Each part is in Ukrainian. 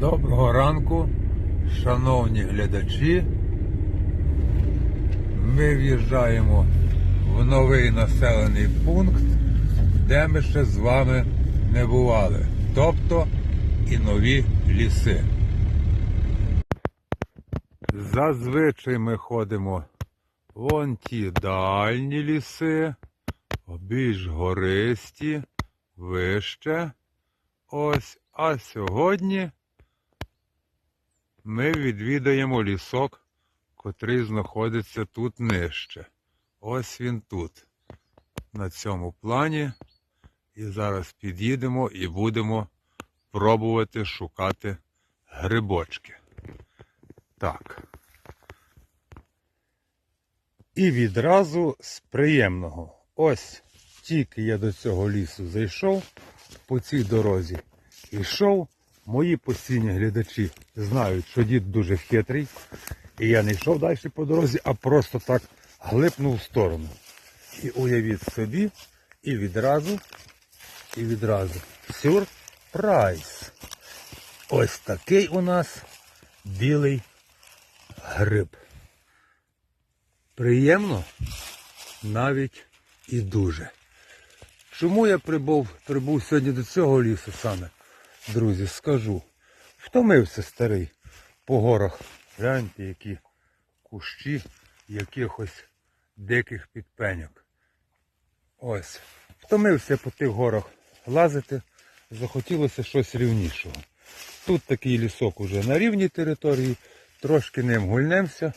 Доброго ранку, шановні глядачі. Ми в'їжджаємо в новий населений пункт, де ми ще з вами не бували. Тобто і нові ліси. Зазвичай ми ходимо вон ті дальні ліси, більш гористі, вище. Ось, а сьогодні ми відвідаємо лісок, котрий знаходиться тут нижче. Ось він тут, на цьому плані. І зараз під'їдемо і будемо пробувати шукати грибочки. Так. І відразу з приємного. Ось тільки я до цього лісу зайшов по цій дорозі. Ішов. Мої постійні глядачі знають, що дід дуже хитрий. І я не йшов далі по дорозі, а просто так глипнув в сторону. І уявіть собі, і відразу, і відразу сюрприз. Ось такий у нас білий гриб. Приємно, навіть і дуже. Чому я прибув, прибув сьогодні до цього лісу саме, друзі, скажу. Втомився старий по горах. Гляньте, які кущі якихось диких підпеньок. Ось. Втомився по тих горах лазити, захотілося щось рівнішого. Тут такий лісок уже на рівній території, трошки ним гульнемося,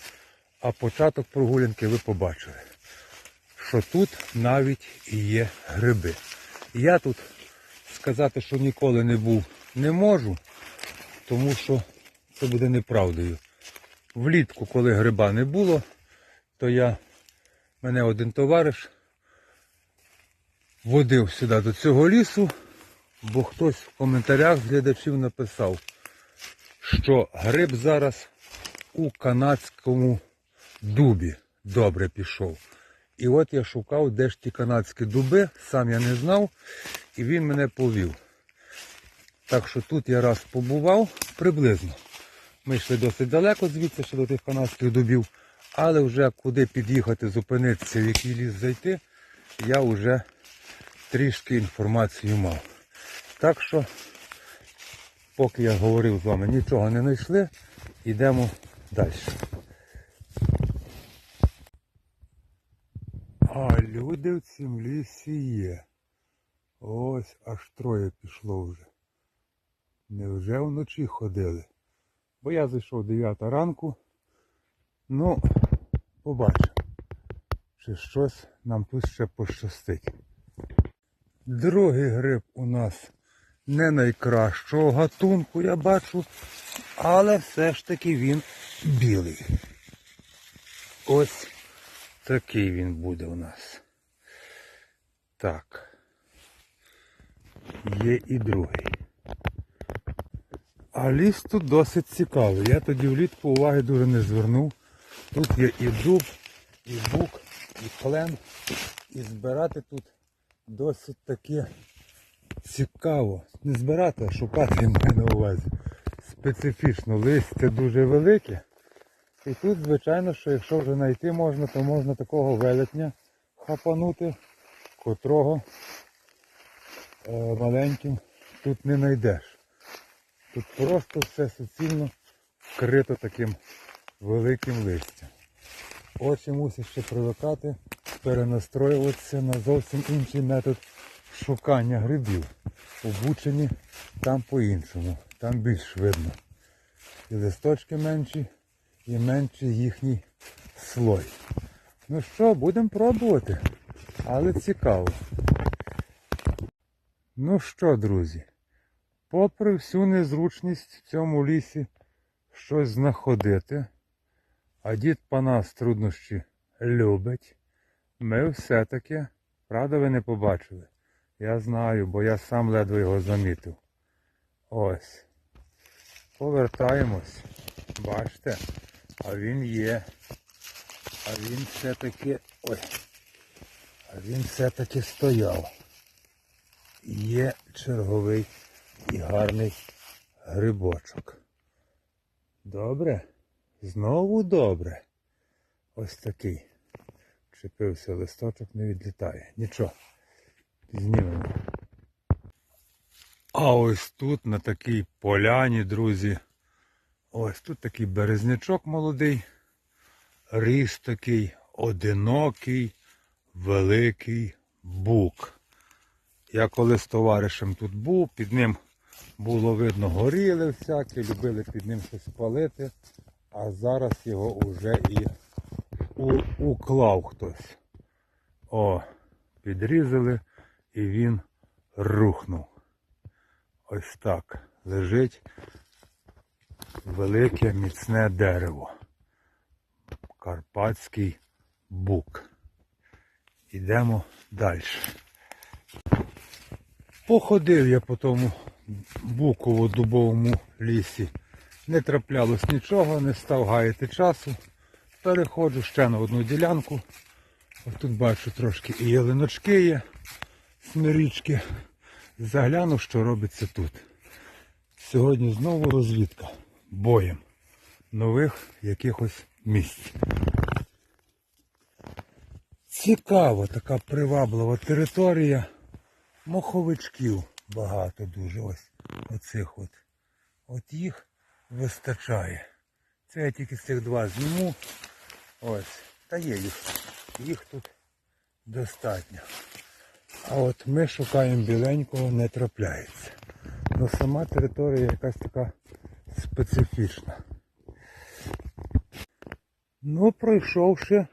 а початок прогулянки ви побачили що тут навіть і є гриби. Я тут сказати, що ніколи не був, не можу, тому що це буде неправдою. Влітку, коли гриба не було, то я, мене один товариш водив сюди до цього лісу, бо хтось в коментарях з глядачів написав, що гриб зараз у канадському дубі добре пішов. І от я шукав, де ж ті канадські дуби, сам я не знав, і він мене повів. Так що тут я раз побував приблизно. Ми йшли досить далеко звідси ще до тих канадських дубів, але вже куди під'їхати, зупинитися, в який ліс зайти, я вже трішки інформацію мав. Так що, поки я говорив з вами, нічого не знайшли, йдемо далі. А люди в цім лісі є. Ось аж троє пішло вже. Невже вночі ходили? Бо я зайшов 9 ранку. Ну, побачимо, чи щось нам тут ще пощастить. Другий гриб у нас не найкращого гатунку, я бачу, але все ж таки він білий. Ось Такий він буде у нас. Так. Є і другий. А ліс тут досить цікавий. Я тоді влітку уваги дуже не звернув. Тут є і дуб, і бук, і клен. І збирати тут досить таке цікаво. Не збирати, а шукати я маю на увазі. Специфічно листя дуже велике. І тут, звичайно, що якщо вже знайти можна, то можна такого велетня хапанути, котрого е, маленьким тут не знайдеш. Тут просто все суцільно вкрито таким великим листям. Очі мусиш ще привикати, перенастроюватися на зовсім інший метод шукання грибів. Обучені там по-іншому, там більш видно. І листочки менші і менший їхній слой. Ну що, будемо пробувати, але цікаво. Ну що, друзі, попри всю незручність в цьому лісі щось знаходити, а дід по нас труднощі любить, ми все-таки, правда, ви не побачили? Я знаю, бо я сам ледве його замітив. Ось. Повертаємось. Бачите? А він є. А він все-таки... Ой. А він все-таки стояв. Є черговий і гарний грибочок. Добре? Знову добре. Ось такий. Чепився листочок, не відлітає. Нічого. Знімемо. А ось тут на такій поляні, друзі. Ось тут такий березнячок молодий. Ріс такий одинокий, великий бук. Я коли з товаришем тут був, під ним було видно горіли всякі, любили під ним щось палити, а зараз його уже і у- уклав хтось. О, підрізали і він рухнув. Ось так лежить велике міцне дерево. Карпатський бук. Ідемо далі. Походив я по тому буково-дубовому лісі. Не траплялось нічого, не став гаяти часу. Переходжу ще на одну ділянку. Ось тут бачу трошки і ялиночки є, смирічки. Загляну, що робиться тут. Сьогодні знову розвідка боєм нових якихось місць. Цікава така приваблива територія. Моховичків багато дуже. Ось оцих от. От їх вистачає. Це я тільки з цих два зніму. Ось. Та є їх. Їх тут достатньо. А от ми шукаємо біленького, не трапляється. Ну сама територія якась така специфічна. Ну, пройшовши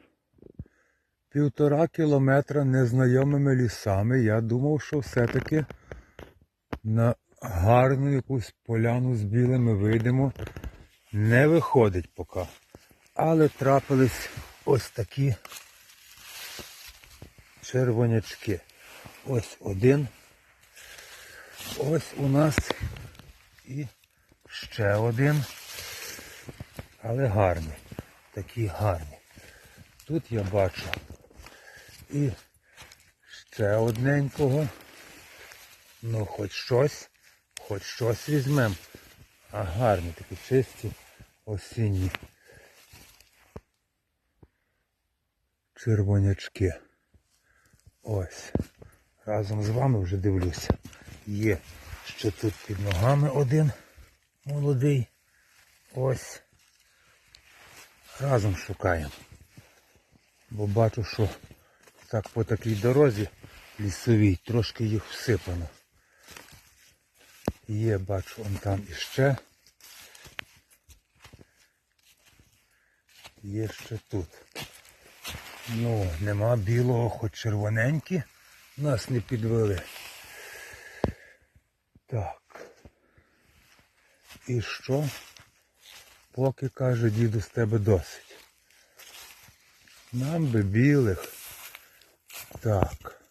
півтора кілометра незнайомими лісами, я думав, що все-таки на гарну якусь поляну з білими вийдемо. Не виходить поки. Але трапились ось такі червонячки. Ось один. Ось у нас і ще один. Але гарний. Такі гарні. Тут я бачу і ще одненького. Ну, хоч щось, хоч щось візьмемо. А гарні такі чисті осінні червонячки. Ось. Разом з вами вже дивлюся. Є ще тут під ногами один молодий. Ось. Разом шукаємо. Бо бачу, що так по такій дорозі лісовій трошки їх всипано. Є, бачу, он там іще. Є ще тут. Ну, нема білого, хоч червоненькі. Нас не підвели. Так. І що? Поки каже діду з тебе досить. Нам би білих. Так.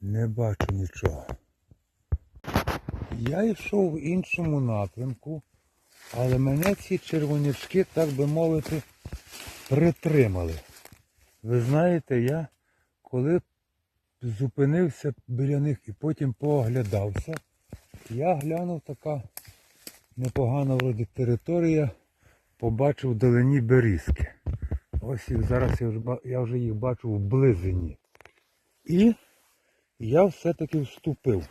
Не бачу нічого. Я йшов в іншому напрямку, але мене ці червонячки, так би мовити, притримали. Ви знаєте, я коли зупинився біля них і потім пооглядався, я глянув така непогана вроді територія, побачив вдалині берізки. Ось їх зараз я вже, я вже їх бачу вблизині. І я все-таки вступив.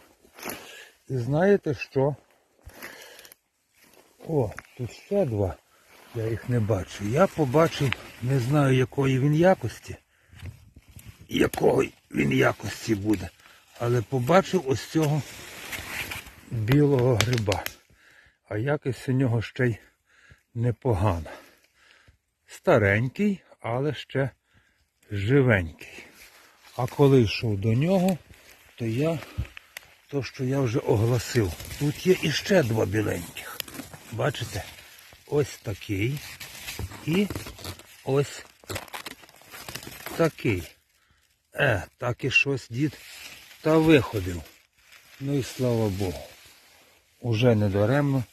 І знаєте що? О, тут ще два. Я їх не бачу. Я побачив, не знаю якої він якості. Якої він якості буде. Але побачив ось цього білого гриба. А якось у нього ще й непогана. Старенький, але ще живенький. А коли йшов до нього, то я то, що я вже оголосив. Тут є іще два біленьких. Бачите? Ось такий і ось такий. Е, так і щось дід та виходив. Ну і слава Богу. Уже недаремно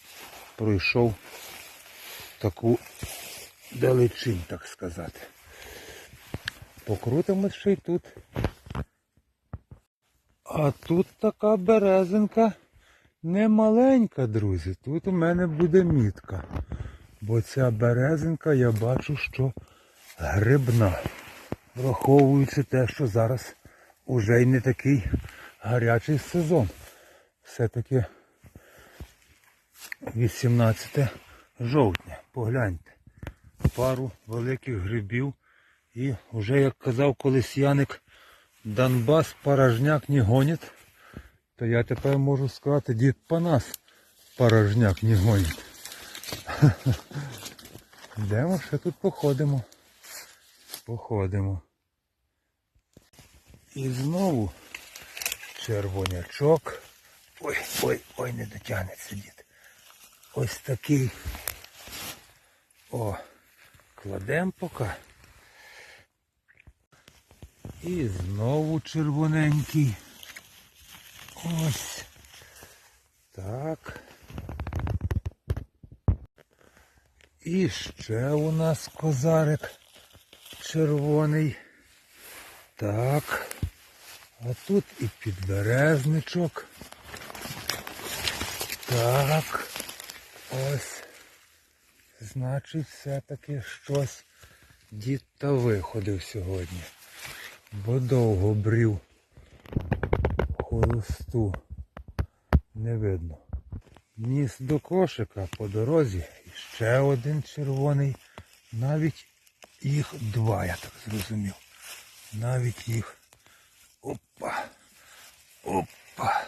пройшов таку далечінь, так сказати. Покрутимось ще й тут. А тут така березинка не маленька, друзі. Тут у мене буде мітка. Бо ця березинка я бачу, що грибна. Враховуючи те, що зараз уже й не такий гарячий сезон. Все-таки 18 жовтня. Погляньте. Пару великих грибів. І вже, як казав колись Яник, Донбас порожняк не гонить, то я тепер можу сказати, дід Панас порожняк не гонить. Йдемо, ще тут походимо. Походимо. І знову червонячок. Ой, ой, ой, не дотягнеться дід. Ось такий. О, кладемо поки. І знову червоненький. Ось. Так. І ще у нас козарик червоний. Так. А тут і підберезничок. Так. Ось. Значить, все-таки щось дід та виходив сьогодні. Бо довго брів холосту. Не видно. Ніс до кошика по дорозі. Ще один червоний. Навіть їх два, я так зрозумів. Навіть їх. Опа. Опа.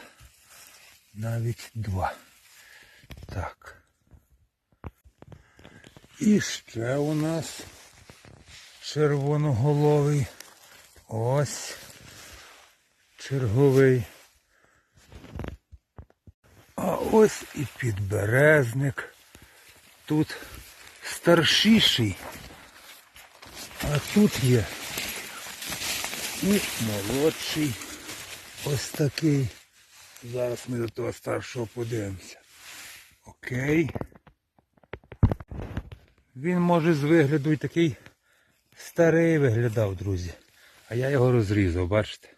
Навіть два. Так. І ще у нас червоноголовий. Ось черговий. А ось і підберезник. Тут старшіший. А тут є і молодший. Ось такий. Зараз ми до того старшого подивимося. Окей. Він може з вигляду і такий старий виглядав, друзі. А я його розрізав, бачите?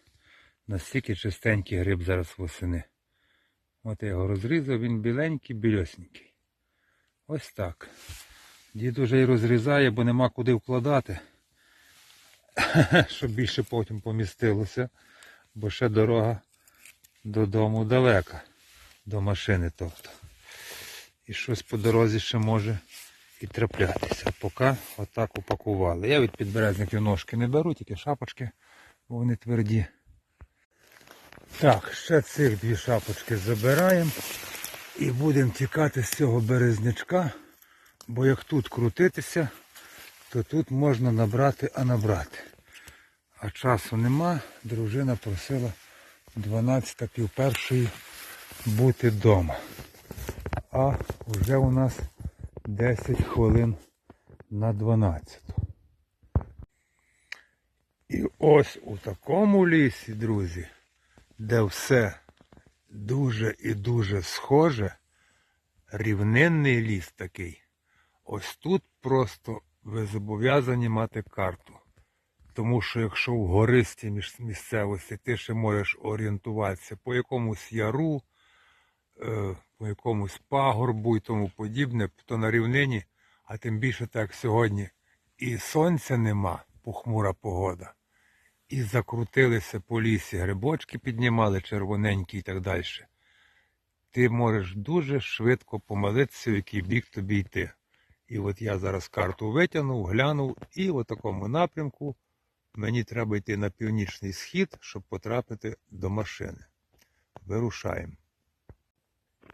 Настільки чистенький гриб зараз восени. От я його розрізав, він біленький, більосненький. Ось так. Дід уже й розрізає, бо нема куди вкладати. Щоб більше потім помістилося. Бо ще дорога додому далека. До машини тобто. І щось по дорозі ще може і траплятися. Поки отак упакували. Я від підберезників ножки не беру, тільки шапочки, бо вони тверді. Так, ще цих дві шапочки забираємо і будемо тікати з цього березнячка, бо як тут крутитися, то тут можна набрати, а набрати. А часу нема, дружина просила 12 пів першої бути вдома. А вже у нас 10 хвилин на 12. І ось у такому лісі, друзі, де все дуже і дуже схоже, рівнинний ліс такий. Ось тут просто ви зобов'язані мати карту. Тому що якщо в гористій місцевості ти ще можеш орієнтуватися по якомусь яру, е, по якомусь пагорбу і тому подібне, то на рівнині, а тим більше так сьогодні, і сонця нема, похмура погода, і закрутилися по лісі, грибочки піднімали червоненькі і так далі. Ти можеш дуже швидко помилитися, в який бік тобі йти. І от я зараз карту витягнув, глянув, і в такому напрямку мені треба йти на північний схід, щоб потрапити до машини. Вирушаємо.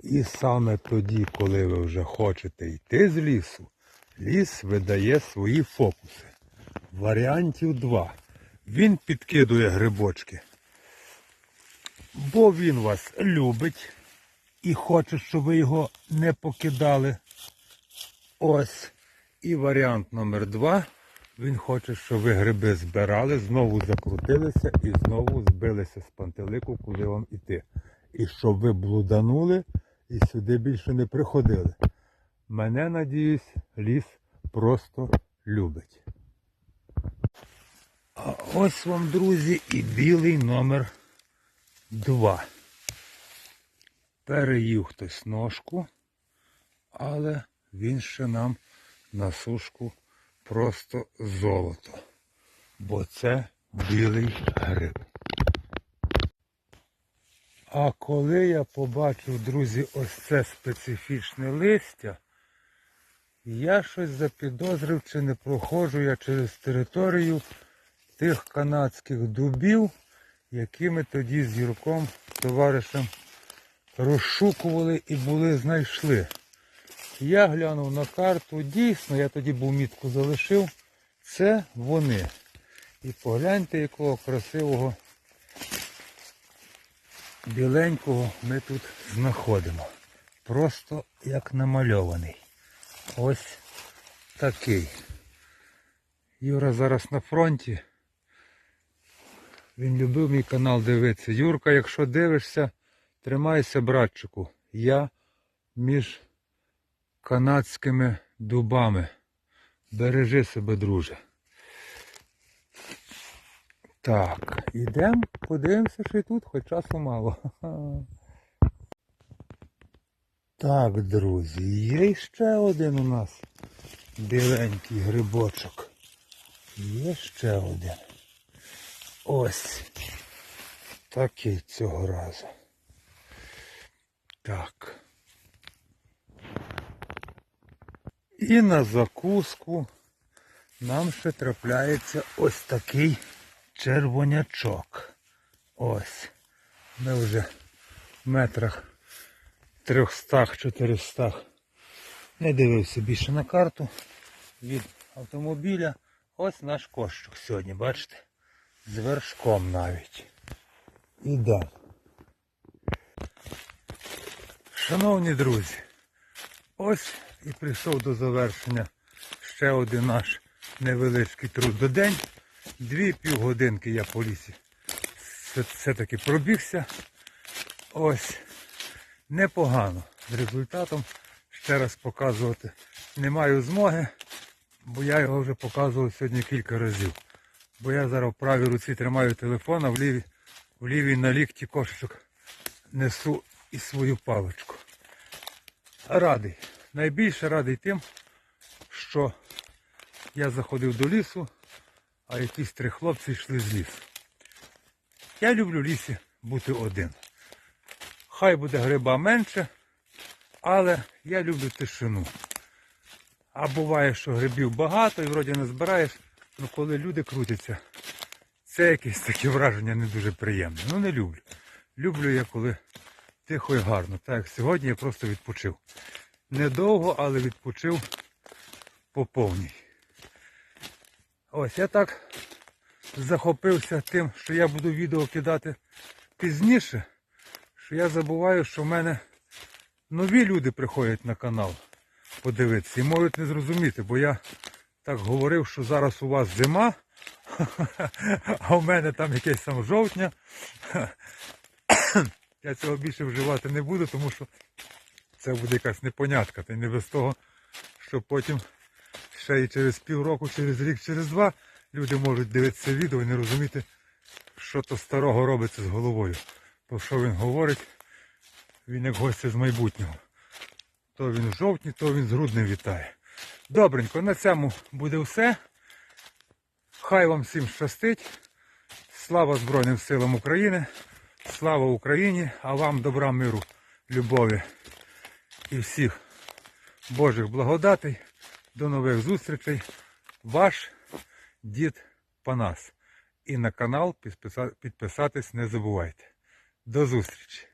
І саме тоді, коли ви вже хочете йти з лісу, ліс видає свої фокуси. Варіантів два. Він підкидує грибочки, бо він вас любить і хоче, щоб ви його не покидали. Ось. І варіант номер два. Він хоче, щоб ви гриби збирали, знову закрутилися і знову збилися з пантелику, куди вам іти. І щоб ви блуданули і сюди більше не приходили. Мене, надіюсь, ліс просто любить. А ось вам, друзі, і білий номер 2. переїв хтось ножку, але він ще нам на сушку просто золото. Бо це білий гриб. А коли я побачив, друзі, ось це специфічне листя, я щось запідозрив, чи не проходжу я через територію тих канадських дубів, які ми тоді з Юрком, товаришем, розшукували і були знайшли. Я глянув на карту, дійсно, я тоді був мітку залишив, це вони. І погляньте, якого красивого біленького ми тут знаходимо. Просто як намальований. Ось такий. Юра зараз на фронті. Він любив мій канал дивитися. Юрка, якщо дивишся, тримайся, братчику. Я між канадськими дубами. Бережи себе, друже. Так, ідемо, подивимося, що і тут, хоч часу мало. Так, друзі, є ще один у нас біленький грибочок. Є ще один. Ось. Такий цього разу. Так. І на закуску нам ще трапляється ось такий червонячок. Ось. Ми вже в метрах 300-400 не дивився більше на карту від автомобіля. Ось наш кощук сьогодні, бачите? З вершком навіть. Іде. Шановні друзі, ось і прийшов до завершення ще один наш невеличкий труд до день. Дві півгодинки я по лісі все- все-таки пробігся. Ось непогано. З результатом ще раз показувати не маю змоги, бо я його вже показував сьогодні кілька разів. Бо я зараз в правій руці тримаю телефон, а в лівій, в лівій на лікті кошечок несу і свою паличку. Радий. Найбільше радий тим, що я заходив до лісу, а якісь три хлопці йшли з лісу. Я люблю в лісі бути один. Хай буде гриба менше, але я люблю тишину. А буває, що грибів багато і вроді не збираєш, але коли люди крутяться, це якесь таке враження не дуже приємне. Ну не люблю. Люблю я, коли тихо і гарно. Так як сьогодні я просто відпочив. Недовго, але відпочив по повній. Ось я так захопився тим, що я буду відео кидати пізніше, що я забуваю, що в мене нові люди приходять на канал подивитися і можуть не зрозуміти, бо я так говорив, що зараз у вас зима, а в мене там якесь там жовтня. Я цього більше вживати не буду, тому що це буде якась непонятка. Та й не без того, що потім ще і через півроку, через рік, через два люди можуть дивитися відео і не розуміти, що то старого робиться з головою. Про що він говорить, він як гостя з майбутнього. То він в жовтні, то він з груднем вітає. Добренько, на цьому буде все. Хай вам всім щастить. Слава Збройним силам України. Слава Україні, а вам добра, миру, любові і всіх Божих благодатей. До нових зустрічей. Ваш дід Панас. І на канал підписатись не забувайте. До зустрічі!